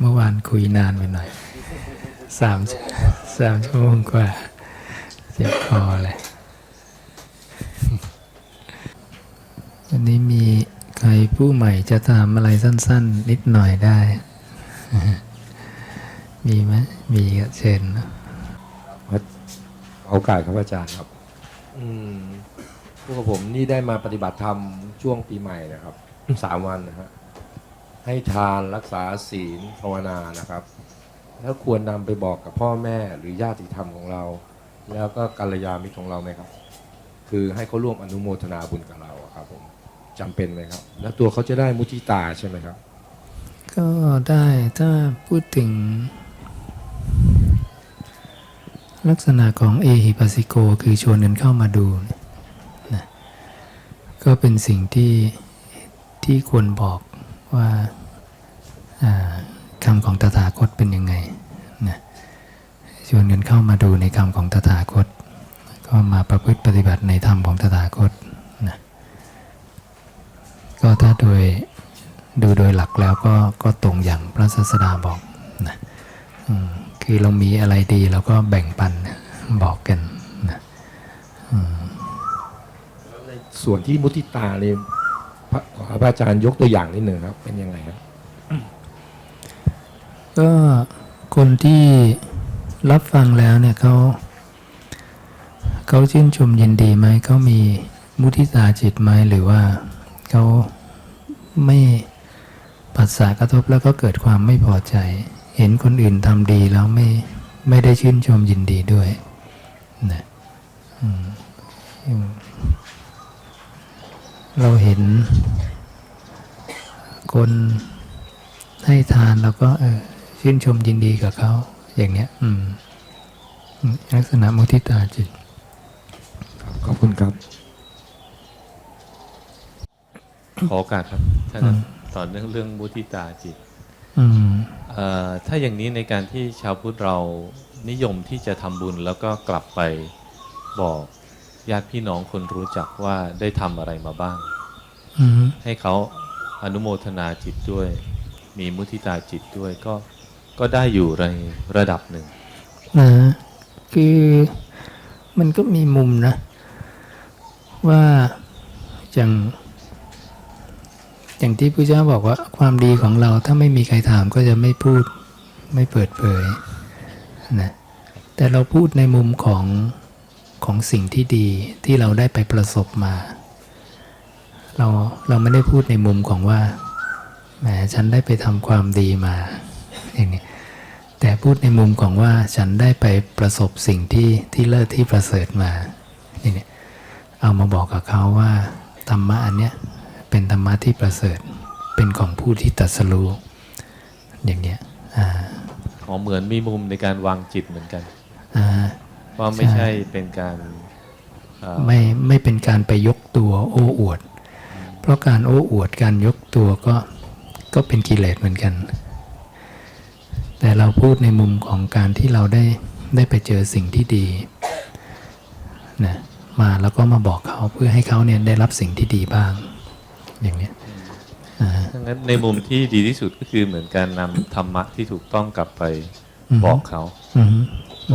เมื่อวานคุยนานไปหน่อยสามสามชั่วโมงกว่า เจ็บคอเลยวันนี้มีใครผู้ใหม่จะถามอะไรสั้น ๆ นิดหน่อยได้ มีไหมมีก็เชิญนะโอกาสครับอาจารย์ครับ อืมพวกผมนี่ได้มาปฏิบัติธรรมช่วงปีใหม่นะครับสามวันนะฮะ ให้ทานรักษาศีลภาวนานะครับ แล้วควรนำไปบอกกับพ่อแม่หรือญาติธรรมของเรา แล้วก็กัลยาณมิตรของเราไหมครับ คือให้เขาร่วมอนุโมทนาบุญกับเราครับผมจำเป็นไหมครับ แล้วตัวเขาจะได้มุทิตาใช่ไหมครับ ก็ได้ถ้าพูดถึง ลักษณะของเอหิปัสสิโก คือชวนกันเข้ามาดูนะก็เป็นสิ่งที่ที่ควรบอก ว่าคำของตถาคตเป็นยังไงนะชวนกันเข้ามาดูในคำของตถาคต ก็มาประพฤติปฏิบัติในธรรมของตถาคตนะก็ถ้าโดยดูโดยหลักแล้วก็ก็ตรงอย่างพระศาสดาบอกนะคือเรามีอะไรดีเราก็แบ่งปันบอกกันนะส่วนที่มุทิตาเนี่ย ขอพระอาจารย์ยกตัวอย่างนิดหนึ่งครับ เป็นยังไงครับ ก็คนที่รับฟังแล้วเนี่ยเขาเขาชื่นชมยินดีไหมเขามีมุทิตาจิตไหมหรือว่าเขาไม่ปัสสากระทบแล้วก็เกิดความไม่พอใจ เห็นคนอื่นทำดีแล้วไม่ไม่ได้ชื่นชมยินดีด้วยนะอืมอืม เราเห็น คนให้ทานเราก็เออชื่นชมยินดีกับเขา อย่างเนี้ย อืมอืมลักษณะมุทิตาจิต ขอบคุณครับ ขอโอกาสครับท่านต่อเนื่องเรื่องมุทิตาจิตอืมเอ่อถ้าอย่างนี้ในการที่ชาวพุทธเรานิยมที่จะทำบุญแล้วก็กลับไปบอกญาติพี่น้องคนรู้จักว่าได้ทำอะไรมาบ้างอืม ให้เขาอนุโมทนาจิตด้วย มีมุทิตาจิตด้วยก็ก็ได้อยู่ในระดับหนึ่งนะคือมันก็มีมุมนะ ว่าอย่างอย่างที่พระเจ้าบอกว่าความดีของเราถ้าไม่มีใครถามก็จะไม่พูดไม่เปิดเผยนะแต่เราพูดในมุมของของสิ่งที่ดีที่เราได้ไปประสบมา เราเราไม่ได้พูดในมุมของว่าแหมฉันได้ไปทำความดีมาอย่างนี้แต่พูดในมุมของว่าฉันได้ไปประสบสิ่งที่ที่เลิศที่ประเสริฐมานี่เนี่ยเอามาบอกกับเขาว่าธรรมะอันเนี้ยเป็นธรรมะที่ประเสริฐเป็นของผู้ที่ตรัสรู้อย่างเนี้ยอ่าอ๋อเหมือนมีมุมในการวางจิตเหมือนกันอ่าว่าไม่ใช่ใช่เป็นการเอ่อไม่ไม่เป็นการไปยกตัวโอ้อวดเพ ราะการโอ้อวดการยกตัวก็ก็เป็นกิเลสเหมือนกัน แต่เราพูดในมุมของการที่เราได้ได้ไปเจอสิ่งที่ดีนะมาแล้วก็มาบอกเขาเพื่อให้เขาเนี่ยได้รับสิ่งที่ดีบ้าง อย่างเนี้ยอ่าดังนั้นในมุมที่ดีที่สุดก็คือเหมือนการนำธรรมะที่ถูกต้องกลับไปอือฮึบอกเขาอืม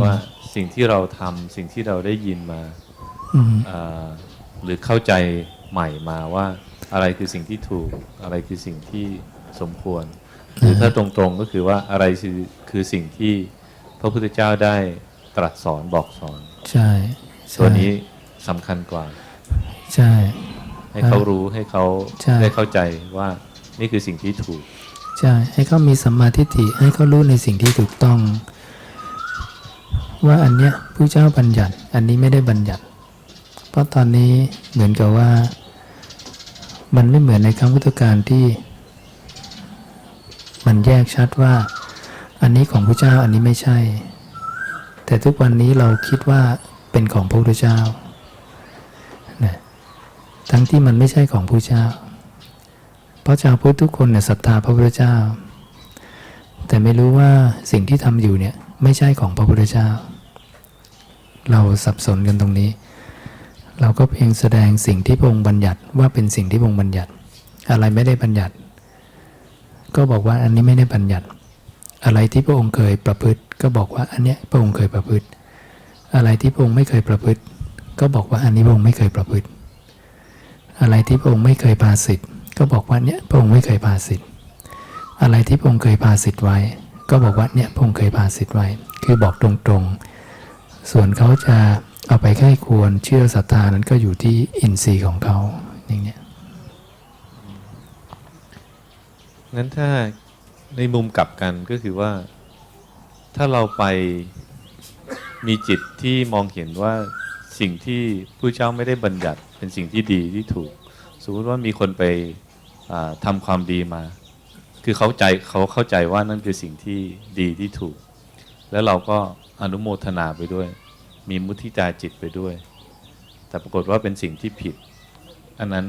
ว่าสิ่งที่เราทำสิ่งที่เราได้ยินมาอืมเอ่อหรือเข้าใจใหม่มาว่า อะไรคือสิ่งที่ถูก อะไรคือสิ่งที่สมควร หรือถ้าตรงๆก็คือว่าอะไรคือคือสิ่งที่พระพุทธเจ้าได้ตรัสสอนบอกสอน ใช่ใช่ตัวนี้สำคัญกว่า ใช่ ให้เขารู้ให้เขาใช่ได้เข้าใจว่านี่คือสิ่งที่ถูก ใช่ ให้เขามีสัมมาทิฏฐิให้เขารู้ในสิ่งที่ถูกต้อง ว่าอันเนี้ยผู้เจ้าบัญญัติ อันนี้ไม่ได้บัญญัติ เพราะตอนนี้เหมือนกับว่า มันไม่เหมือนในครั้งพุทธกาลที่ มันแยกชัดว่า อันนี้ของพระเจ้าอันนี้ไม่ใช่ แต่ทุกวันนี้เราคิดว่าเป็นของพระพุทธเจ้านะทั้งที่มันไม่ใช่ของพระเจ้า เพราะชาวพุทธทุกคนเนี่ยศรัทธาพระพุทธเจ้า แต่ไม่รู้ว่าสิ่งที่ทำอยู่เนี่ยไม่ใช่ของพระพุทธเจ้า เราสับสนกันตรงนี้ เราก็เพียงแสดงสิ่งที่พระองค์บัญญัติว่าเป็นสิ่งที่พระองค์บัญญัติ อะไรไม่ได้บัญญัติ ก็บอกว่าอันนี้ไม่ได้บัญญัติ อะไรที่พระองค์เคยประพฤติ ก็บอกว่าอันเนี้ยพระองค์เคยประพฤติ อะไรที่พระองค์ไม่เคยประพฤติ ก็บอกว่าอันนี้พระองค์ไม่เคยประพฤติ อะไรที่พระองค์ไม่เคยพาสิทธิ์ก็บอกว่าเนี่ยพระองค์ไม่เคยพาสิทธิ์อะไรที่พระองค์เคยพาสิทธิ์ไว้ ก็บอกว่าเนี่ยพระองค์เคยพาสิทธิ์ไว้ คือบอกตรงๆ ส่วนเขาจะ เอาไปไข้ควรเชื่อศรัทธานั้นก็อยู่ที่อินทรีย์ของเขาอย่างเงี้ยงั้นถ้าในมุมกลับกันก็คือว่า ถ้าเราไปมีจิตที่มองเห็นว่าสิ่งที่ผู้เจ้าไม่ได้บัญญัติเป็นสิ่งที่ดีที่ถูก สมมติว่ามีคนไปทำาความดีมา คือเขาใจเขาเข้าใจว่านั่นคือสิ่งที่ดีที่ถูก แล้วเราก็อนุโมทนาไปด้วย มีมุทิตาจิตไปด้วย แต่ปรากฏว่าเป็นสิ่งที่ผิด อันนั้น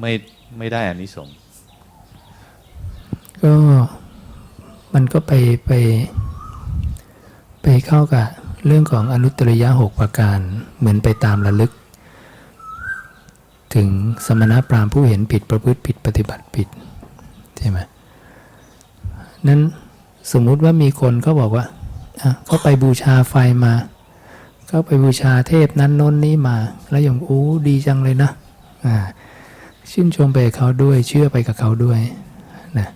ไม่ไม่ได้อานิสงส์ก็มันก็ไปไป ไปเข้ากับเรื่องของอนุตริยะหกประการเหมือนไปตามระลึก ถึงสมณพราหมณ์ผู้เห็นผิดประพฤติผิดปฏิบัติผิดใช่ไหมนั้นสมมุติว่ามีคนเขาบอกว่าเขาไปบูชาไฟมา เขาไปบูชาเทพนั้นโน้นนี้มา แล้วอย่างโอ้ดีจังเลยนะอ่าชื่นชมไปเขาด้วยเชื่อไปกับเขาด้วยนะ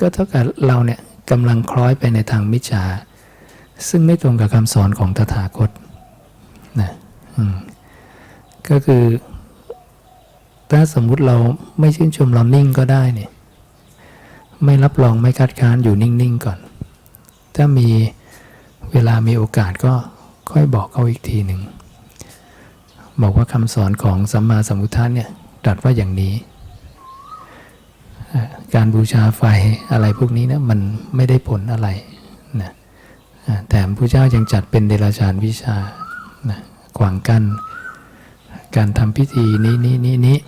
ก็เท่ากับเราเนี่ยกำลังคล้อยไปในทางมิจฉาซึ่งไม่ตรงกับคำสอนของตถาคตนะอืมก็คือ ถ้าสมมุติเราไม่ชื่นชมเรานิ่งก็ได้เนี่ย ไม่รับรองไม่คัดค้านอยู่นิ่ง ๆ ก่อน ถ้ามี เวลามีโอกาสก็ค่อยบอกเขาอีกทีหนึ่ง บอกว่าคำสอนของสัมมาสัมพุทธะเนี่ยตรัสว่าอย่างนี้ การบูชาไฟอะไรพวกนี้นะมันไม่ได้ผลอะไรนะแต่พระเจ้ายังจัดเป็นเดรัจฉานวิชานะขวางกัน้นการทำพิธีนี้นี้นี้นี้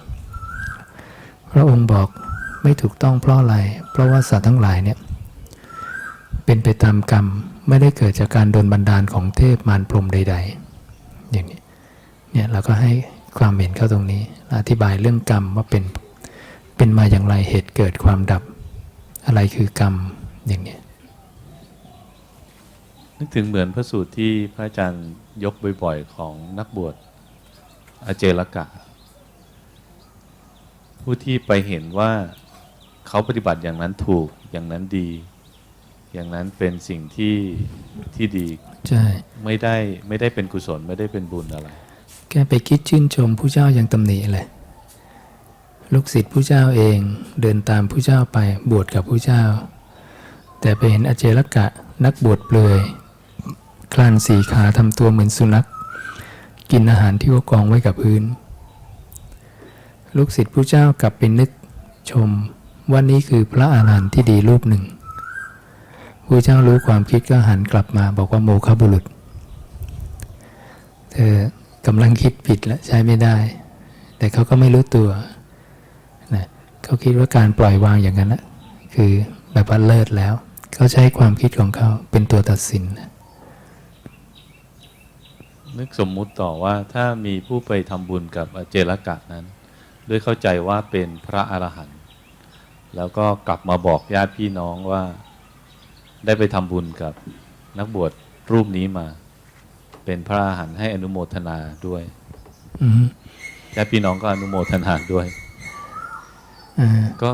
พระองค์บอกไม่ถูกต้องเพราะอะไร เพราะว่าสัตว์ทั้งหลายเนี่ยเป็นไปตามกรรม ไม่ได้เกิดจากการโดนบันดาลของเทพมารพรมใด ๆ อย่างนี้เนี่ยเราก็ให้ความเห็นเข้าตรงนี้ อธิบายเรื่องกรรมว่าเป็นเป็นมาอย่างไรเหตุเกิดความดับ อะไรคือกรรมอย่างนี้นึกถึงเหมือนพระสูตรที่พระอาจารย์ยกบ่อยๆ ของนักบวชอาเจรกะ ผู้ที่ไปเห็นว่าเขาปฏิบัติอย่างนั้นถูกอย่างนั้นดี อย่างนั้นเป็นสิ่งที่ที่ดีใช่ไม่ได้ไม่ได้เป็นกุศลไม่ได้เป็นบุญอะไรแกไปคิดชื่นชมผู้เจ้ายังตำหนิเลยลูกศิษย์ผู้เจ้าเองเดินตามผู้เจ้าไปบวชกับผู้เจ้า แต่ไปเห็นอเจรกะนักบวชเปลือยคลานสี่ขาทำตัวเหมือนสุนัข กินอาหารที่เขากองไว้กับพื้น ลูกศิษย์ผู้เจ้ากลับไปนึกชมว่านี่คือพระอาหารหันต์ที่ดีรูปหนึ่ง ผู้เจ้ารู้ความคิดก็หันกลับมา บอกว่าโมฆะบุรุษ เธอกำลังคิดผิดแล้วใช้ไม่ได้ แต่เขาก็ไม่รู้ตัวนะเขาคิดว่าการปล่อยวางอย่างนั้นนะคือแบบว่าเลิศแล้วเขาใช้ความคิดของเขาเป็นตัวตัดสินนะนึกสมมุติต่อว่าถ้ามีผู้ไปทำบุญกับเจรกะนั้น ด้วยเข้าใจว่าเป็นพระอรหันต์แล้วก็กลับมาบอกญาติพี่น้องว่า ได้ไปทำบุญกับนักบวชรูปนี้มา เป็นพระอรหันต์ให้อนุโมทนาด้วยอืมญาติพี่น้องก็อนุโมทนาด้วยอ่าก็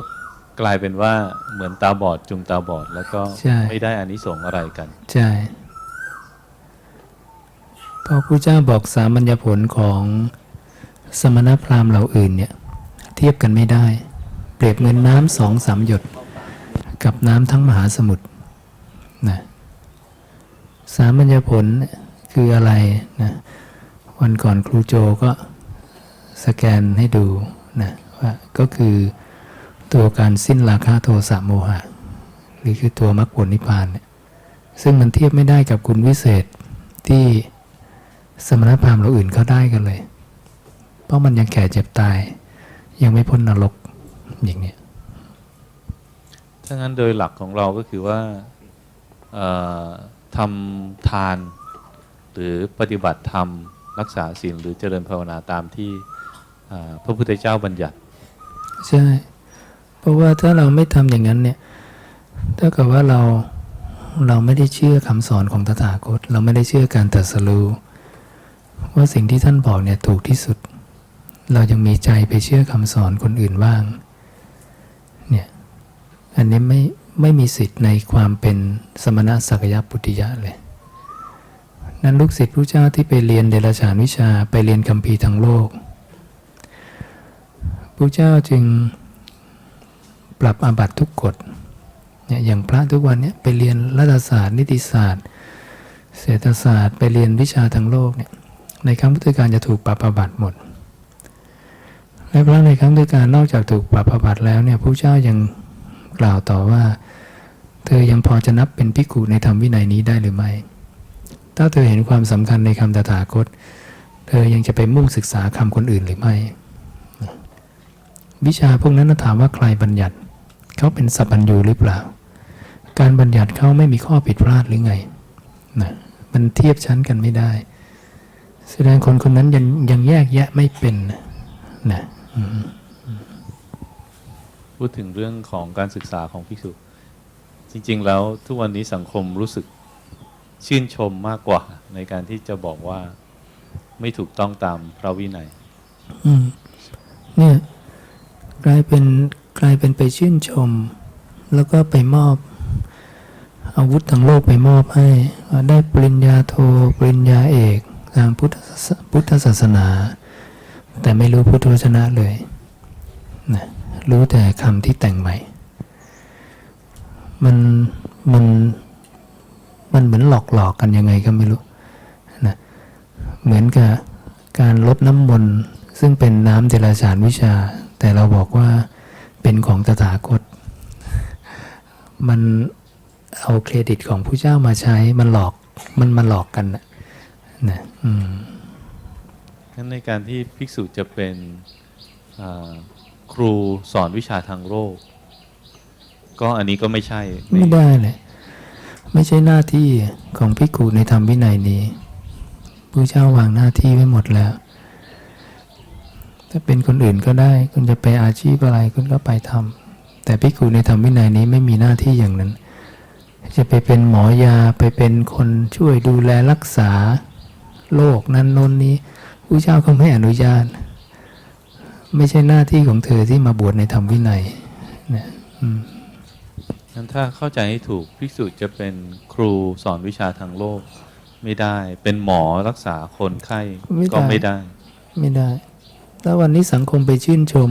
กลายเป็นว่าเหมือนตาบอดจุงตาบอด แล้วก็ใช่ไม่ได้อานิสงส์อะไรกัน ใช่เพราะผู้เจ้าบอกสามัญญผลของสมณพราหมณ์เหล่าอื่นเนี่ย เทียบกันไม่ได้ เปรียบเหมือนน้ำสองสามหยด กับน้ำทั้งมหาสมุทร นะสามัญญผลคืออะไรนะวันก่อนครูโจก็สแกนให้ดูนะว่าก็คือตัวการสิ้นราคะโทสะโมหะ หรือคือตัวมรรคผลนิพพานเนี่ยซึ่งมันเทียบไม่ได้กับคุณวิเศษที่สมณพราหมณ์เราอื่นเขาได้กันเลย เพราะมันยังแก่เจ็บตาย ยังไม่พ้นนรกอย่างนี้ถ้างั้นโดยหลักของเราก็คือว่า ทำทาน หรือปฏิบัติธรรม รักษาศีลหรือเจริญภาวนาตามที่พระพุทธเจ้าบัญญัติ ใช่ เพราะว่าถ้าเราไม่ทำอย่างนั้นเนี่ยถ้าเกิดว่าเราเราไม่ได้เชื่อคำสอนของตถาคต เราไม่ได้เชื่อการตรัสรู้ว่าสิ่งที่ท่านบอกเนี่ยถูกที่สุด เรายังมีใจไปเชื่อคำสอนคนอื่นบ้าง เนี่ย อันนี้ไม่ ไม่มีสิทธิ์ในความเป็นสมณะสักยปุติยะเลย นั้นลูกศิษย์ผู้เจ้าที่ไปเรียนเดรัจฉานวิชาไปเรียนคัมภีร์ทางโลกผู้เจ้าจึงปรับอาบัติทุกกฎเนี่ยอย่างพระทุกวันเนี่ยไปเรียนรัฐศาสตร์ นิติศาสตร์ เศรษฐศาสตร์ ไปเรียนวิชาทางโลกเนี่ยในครั้งพุทธกาลจะถูกปรับอาบัติหมดและพระในครั้งพุทธกาลนอกจากถูกปรับอาบัติแล้วเนี่ยผู้เจ้ายัง กล่าวต่อว่า เธอยังพอจะนับเป็นภิกขุในธรรมวินัยนี้ได้หรือไม่ ถ้าเธอเห็นความสำคัญในคำตถาคต เธอยังจะไปมุ่งศึกษาคำคนอื่นหรือไม่ วิชาพวกนั้นน่ะถามว่าใครบัญญัติ เขาเป็นสัพพัญญูหรือเปล่า การบัญญัติเขาไม่มีข้อผิดพลาดหรือไงนะมันเทียบชั้นกันไม่ได้ แสดงคนคนนั้นยังยังแยกแยะไม่เป็นนะนะ พูดถึงเรื่องของการศึกษาของภิกษุ จริง ๆ แล้วทุกวันนี้สังคมรู้สึกชื่นชมมากกว่าในการที่จะบอกว่าไม่ถูกต้องตามพระวินัยเนี่ยกลายเป็นกลายเป็นไปชื่นชม แล้วก็ไปมอบ อาวุธทางโลกไปมอบให้ ได้ปริญญาโทปริญญาเอกทางพุทธศาพุทธศาสนา แต่ไม่รู้พุทธวจนะเลยนะ รู้แต่คำที่แต่งใหม่ มันมันมันเหมือนหลอกหลอกกันยังไงก็ไม่รู้นะเหมือนกับการลดน้ำมนต์ซึ่งเป็นน้ำเดรัจฉานวิชา แต่เราบอกว่าเป็นของตถาคต มันเอาเครดิตของผู้เจ้ามาใช้มันหลอกมันมาหลอกกันนะนะอืมงั้นในการที่ภิกษุจะเป็นอ่า รูสอนวิชาทางโลก ก็อันนี้ก็ไม่ใช่ ไม่ได้เลยไม่ใช่หน้าที่ของภิกขุในธรรมวินัยนี้ผู้เจ้าวางหน้าที่ไว้หมดแล้ว ถ้าเป็นคนอื่นก็ได้ คุณจะไปอาชีพอะไรคุณก็ไปทำแต่ภิกขุในธรรมวินัยนี้ไม่มีหน้าที่อย่างนั้น จะไปเป็นหมอยาไปเป็นคนช่วยดูแลรักษาโรคนั้นโน้นนี้ผู้เจ้าก็ไม่อนุญาต ไม่ใช่หน้าที่ของเธอที่มาบวชในธรรมวินัยนะอืมงั้นถ้าเข้าใจให้ถูกภิกษุจะเป็นครูสอนวิชาทางโลก ไม่ได้ เป็นหมอรักษาคนไข้ไม่ได้ก็ไม่ได้ ไม่ได้แล้ววันนี้สังคมไปชื่นชม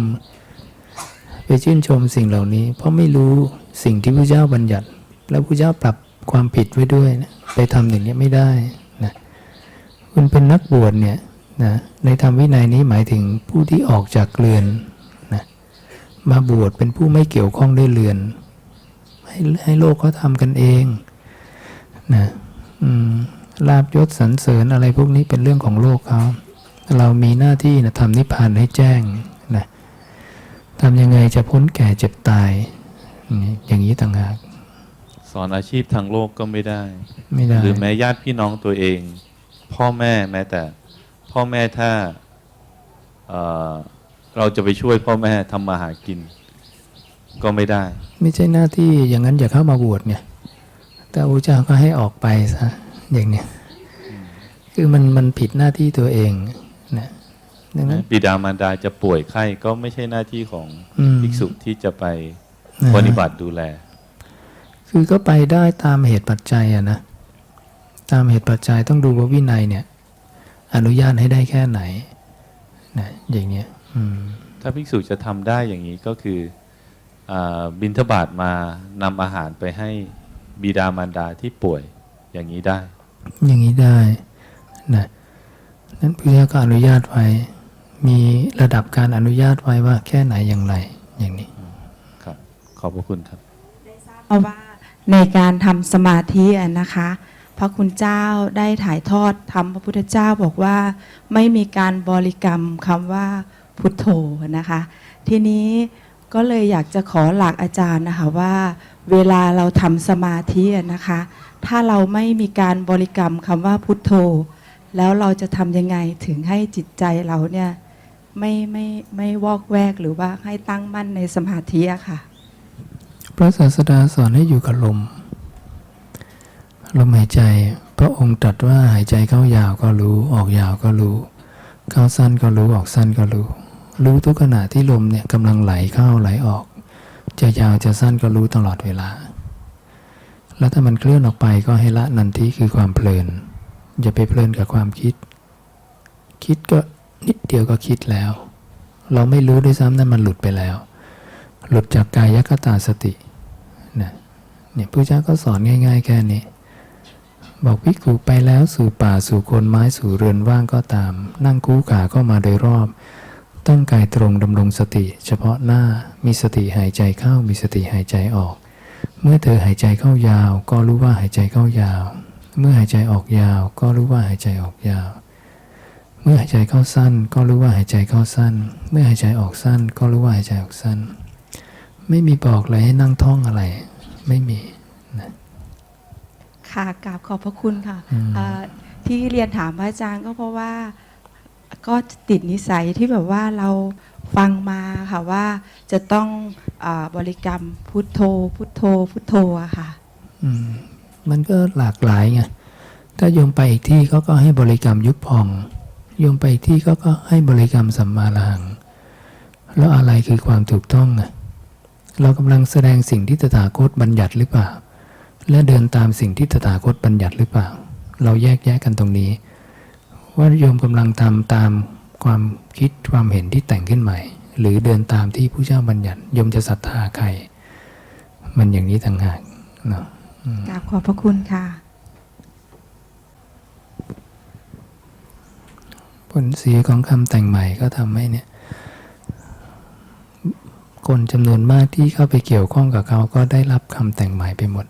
ไปชื่นชมสิ่งเหล่านี้ เพราะไม่รู้สิ่งที่พระเจ้าบัญญัติ แล้วพระเจ้าปรับความผิดไว้ด้วยนะไปทำอย่างนี้ไม่ได้นะคุณเป็นนักบวชเนี่ย นะในธรรมวินัยนี้หมายถึงผู้ที่ออกจากเรือนนะมาบวชเป็นผู้ไม่เกี่ยวข้องด้วยเรือน ให้ให้โลกเขาทำกันเองนะอืมลาบยศสรรเสริญอะไรพวกนี้เป็นเรื่องของโลกเขาเรามีหน้าที่นะทำนิพพานให้แจ้งนะทำยังไงจะพ้นแก่เจ็บตายนี่อย่างนี้ต่างหากสอนอาชีพทางโลกก็ไม่ได้ ไม่ได้ หรือแม้ญาติพี่น้องตัวเอง พ่อแม่แม้แต่ พ่อแม่ถ้าเอ่อเราจะไปช่วยพ่อแม่ทำมาหากิน ก็ไม่ได้ ไม่ใช่หน้าที่อย่างนั้นอย่าเข้ามาบวชไงแต่พระเจ้าก็ให้ออกไปซะอย่างเนี้ยคือมันมันผิดหน้าที่ตัวเองนะดังนั้นบิดามารดาจะป่วยไข้ก็ไม่ใช่หน้าที่ของอืมภิกษุที่จะไปนะปฏิบัติดูแล คือก็ไปได้ตามเหตุปัจจัยอะนะตามเหตุปัจจัยต้องดูว่าวินัยเนี่ย อนุญาตให้ได้แค่ไหนนะอย่างเนี้ยอืมถ้าภิกษุจะทำได้อย่างนี้ก็คืออาบินทบาทมานำอาหารไปให้บิดามารดาที่ป่วยอย่างนี้ได้ อย่างนี้ได้นะนั้นพระเจ้าก็อนุญาตไว้ มีระดับการอนุญาตไว้ว่าแค่ไหนอย่างไรอย่างนี้ครับ ขอบพระคุณครับเพราะว่าในการทำสมาธิอะนะคะ พระคุณเจ้าได้ถ่ายทอดธรรมพระพุทธเจ้าบอกว่า ไม่มีการบริกรรมคำว่าพุทโธนะคะ ทีนี้ก็เลยอยากจะขอหลักอาจารย์นะคะว่า เวลาเราทำสมาธินะคะ ถ้าเราไม่มีการบริกรรมคำว่าพุทโธ แล้วเราจะทำยังไงถึงให้จิตใจเราเนี่ยไม่ไม่ไม่วอกแวกหรือว่าให้ตั้งมั่นในสมาธิอะค่ะ พระศาสดาสอนให้อยู่กับลม ลมหายใจ พระองค์ตรัสว่าหายใจเข้ายาวก็รู้ ออกยาวก็รู้ เข้าสั้นก็รู้ออกสั้นก็รู้ รู้ทุกขณะที่ลมเนี่ยกำลังไหลเข้าไหลออก จะยาวจะสั้นก็รู้ตลอดเวลา แล้วถ้ามันเคลื่อนออกไปก็ให้ละนันทีคือความเพลิน อย่าไปเพลินกับความคิด คิดก็นิดเดียวก็คิดแล้ว เราไม่รู้ด้วยซ้ำนั่นมันหลุดไปแล้ว หลุดจากกายคตาสตินะเนี่ยพระเจ้าก็สอนง่าย ๆ แค่นี้ บอกพิกุไปแล้วสู่ป่าสู่โคนไม้สู่เรือนว่างก็ตาม นั่งคู่ขาเข้ามาโดยรอบ ตั้งกายตรงดำรงสติ เฉพาะหน้ามีสติหายใจเข้ามีสติหายใจออก เมื่อเธอหายใจเข้ายาว ก็รู้ว่าหายใจเข้ายาว เมื่อหายใจออกยาว ก็รู้ว่าหายใจออกยาว เมื่อหายใจเข้าสั้น ก็รู้ว่าหายใจเข้าสั้น เมื่อหายใจออกสั้น ก็รู้ว่าหายใจออกสั้น ไม่มีบอกเลยให้นั่งท่องอะไร ไม่มี ค่ะกราบขอบพระคุณค่ะอืม เอ่อที่เรียนถามพระอาจารย์ก็เพราะว่าก็ติดนิสัยที่แบบว่าเราฟังมาค่ะว่าจะต้องอาบริกรรมพุทโธ พุทโธ พุทโธอะค่ะ อืมมันก็หลากหลายไง ถ้าโยมไปอีกที่เขาก็ให้บริกรรมยุบพอง โยมไปอีกที่เขาก็ให้บริกรรมสัมมาระหัง แล้วอะไรคือความถูกต้องไงเรากำลังแสดงสิ่งที่ตถาคตบัญญัติหรือเปล่า และเดินตามสิ่งที่ตถาคตบัญญัติหรือเปล่า เราแยกแยะกันตรงนี้ ว่าโยมกำลังทำตามความคิดความเห็นที่แต่งขึ้นใหม่ หรือเดินตามที่ผู้เจ้าบัญญัติโยมจะศรัทธาใคร มันอย่างนี้ต่างหากเนาะกราบขอบพระคุณค่ะ ผลเสียของคำแต่งใหม่ก็ทำให้เนี่ย คนจำนวนมากที่เข้าไปเกี่ยวข้องกับเขาก็ได้รับคำแต่งใหม่ไปหมด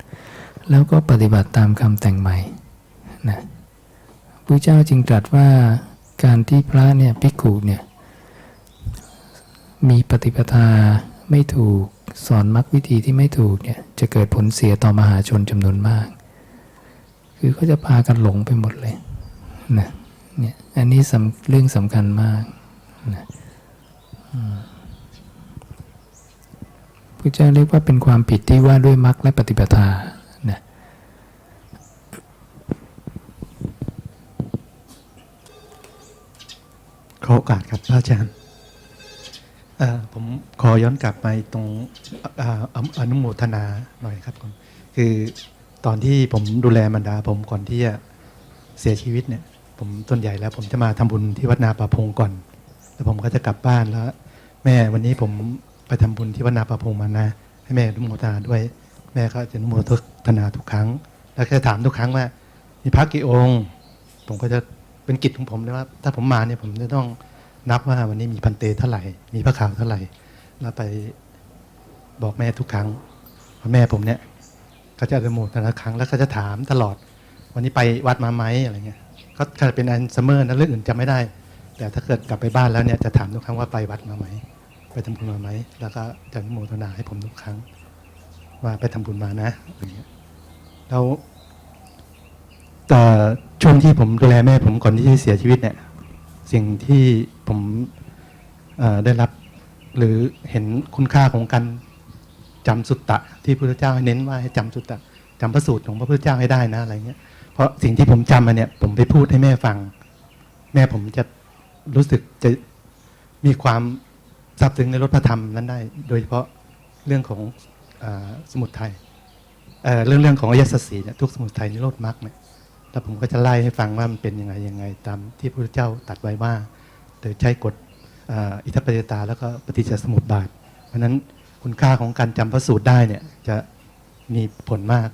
แล้วก็ปฏิบัติตามคำแต่งใหม่นะพระเจ้าจึงตรัสว่าการที่พระเนี่ยภิกขุเนี่ยมีปฏิปทาไม่ถูกสอนมรรควิธีที่ไม่ถูกเนี่ยจะเกิดผลเสียต่อมหาชนจำนวนมาก คือเขาจะพากันหลงไปหมดเลยนะเนี่ยอันนี้เรื่องสำคัญมากนะพระเจ้าเรียกว่าเป็นความผิดที่ว่าด้วยมรรคและปฏิปทานะ ข อโอกาสครับพระอาจารย์ผมขอย้อนกลับไปตรงออนุโมทนาหน่อยครับผมคือตอนที่ผมดูแลมารดาผมก่อนที่จะเสียชีวิตเนี่ย ผมต้นใหญ่แล้ว ผมจะมาทำบุญที่วัดนาป่าพงก่อน แล้วผมก็จะกลับบ้านแล้ว แม่วันนี้ผมไปทำบุญที่วัดนาป่าพงมานะ ให้แม่อนุโมทนาด้วย แม่ก็จะอนุโมทนาทุกครั้ง แล้วก็จะถามทุกครั้งว่ามีพระกี่องค์ ผมก็จะ เป็นกิจของผมเลยว่า ถ้าผมมาเนี่ยผมจะต้องนับว่าวันนี้มีพันเตเท่าไหร่ มีพระข่าวเท่าไหร่แล้วไปบอกแม่ทุกครั้งเพราแม่ผมเนี่ยก็จะอนุโมทนาครั้งแล้วก็จะถามตลอด วันนี้ไปวัดมาไหมอะไรเงี้ยก็ถ้าเป็นอันซัมอนะเรื่องอื่นจำไม่ได้ แต่ถ้าเกิดกลับไปบ้านแล้วเนี่ยจะถามทุกครั้งว่าไปวัดมาไหมไปทำบุญมาไหมแล้วก็จะอนุโมทนาให้ผมทุกครั้ง ว่าไปทำบุญมานะอะไรเงี้ยแล้ว แต่ช่วงที่ผมดูแลแม่ผมก่อนที่จะเสียชีวิตเนี่ย สิ่งที่ผมได้รับ หรือเห็นคุณค่าของการจำสุตตะ ที่พระพุทธเจ้าให้เน้นว่าให้จำสุตตะจำพระสูตรของพระพุทธเจ้าให้ได้นะอะไรเงี้ยเพราะสิ่งที่ผมจำมาเนี่ย ผมไปพูดให้แม่ฟัง แม่ผมจะรู้สึกจะมีความซาบซึ้งในรถพระธรรมนั้นได้ โดยเฉพาะเรื่องของอสมุทัยเเรื่องเรื่องของอริยสัจสีเนี่ยทุกสมุทัยนิโรธมรรคเนี่ย แล้วผมก็จะไล่ให้ฟังว่ามันเป็นยังไงยังไง ตามที่พระพุทธเจ้าตัดไว้ว่าโดยใช้กฎอ,อิทัปปัจจตาแล้วก็ปฏิจจสมุปบาท เพราะนั้นคุณค่าของการจำพระสูตรได้เนี่ยจะมีผลมาก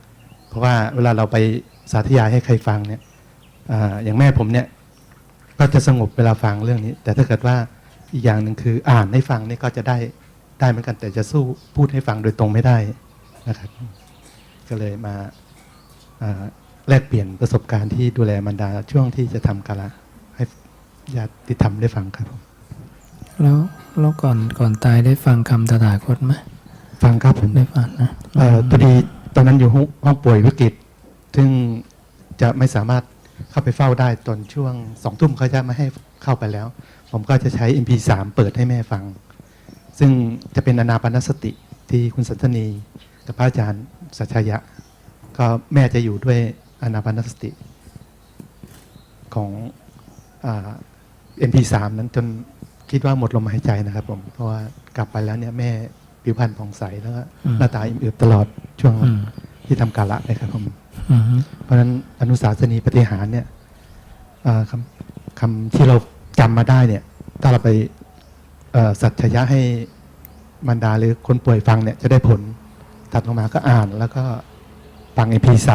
เพราะว่าเวลาเราไปสาธยายให้ใครฟังเนี่ยออย่างแม่ผมเนี่ยก็จะสงบเวลาฟังเรื่องนี้ แต่ถ้าเกิดว่าอีกอย่างหนึ่งคืออ่านให้ฟังนี่ก็จะได้ได้เหมือนกันแต่จะสู้พูดให้ฟังโดยตรงไม่ได้นะครับ ก็เลยมา แลกเปลี่ยนประสบการณ์ที่ดูแลมารดาช่วงที่จะทำกาละให้ญาติธรรมได้ฟังครับผมแล้วแล้วก่อนก่อนตายได้ฟังคำตถาคตไหมฟังครับผมได้ฟังนะเอ่อพอดีตอนนั้นอยู่ห้องห้องป่วยวิกฤต ซึ่งจะไม่สามารถเข้าไปเฝ้าได้ตอนช่วงสองทุ่มเขาจะไม่ให้เข้าไปแล้ว ผมก็จะใช้ MP3 เปิดให้แม่ฟัง ซึ่งจะเป็นอนาปานสติที่คุณสันทนีกับพระอาจารย์สัชยะ ก็แม่จะอยู่ด้วย อนาปานสติของอ่า MP3 นั้นจนคิดว่าหมดลมหายใจนะครับผมเพราะว่ากลับไปแล้วเนี่ยแม่ผิวพรรณผ่องใสแล้วก็อืมหน้าตาอิ่มเอิบตลอดช่วงอืมที่ทำกาละนะครับผมอืมเพราะฉะนั้นอนุสาสนีปฏิหารเนี่ยอ่าคำคำที่เราจำมาได้เนี่ย ถ้าเราไปเอ่อสัจยะให้บรรดาหรือคนป่วยฟังเนี่ยจะได้ผลตัดลงมาก็อ่านแล้วก็ ฟัง MP3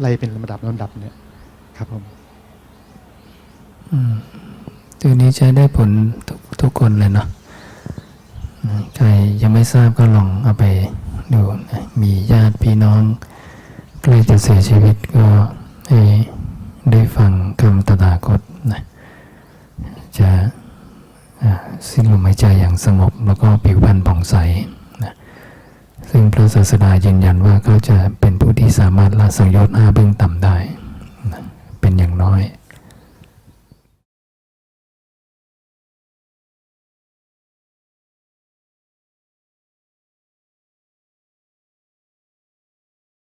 ไล่เป็นลำดับลำดับเนี่ยครับผมตัวนี้ใช้ได้ผลทุกทุกคนเลยเนาะใครยังไม่ทราบก็ลองเอาไปดูนะมีญาติพี่น้องใกล้จะเสียชีวิตก็ให้ได้ฟังคำตถาคตนะจะสิ้นลมหายใจอย่างสงบแล้วก็ผิวพรรณผ่องใส ซึ่งพระศาสดายืนยันว่าเขาจะเป็นผู้ที่สามารถละสังโยชน์ห้าเบื้องต่ำได้ เป็นอย่างน้อย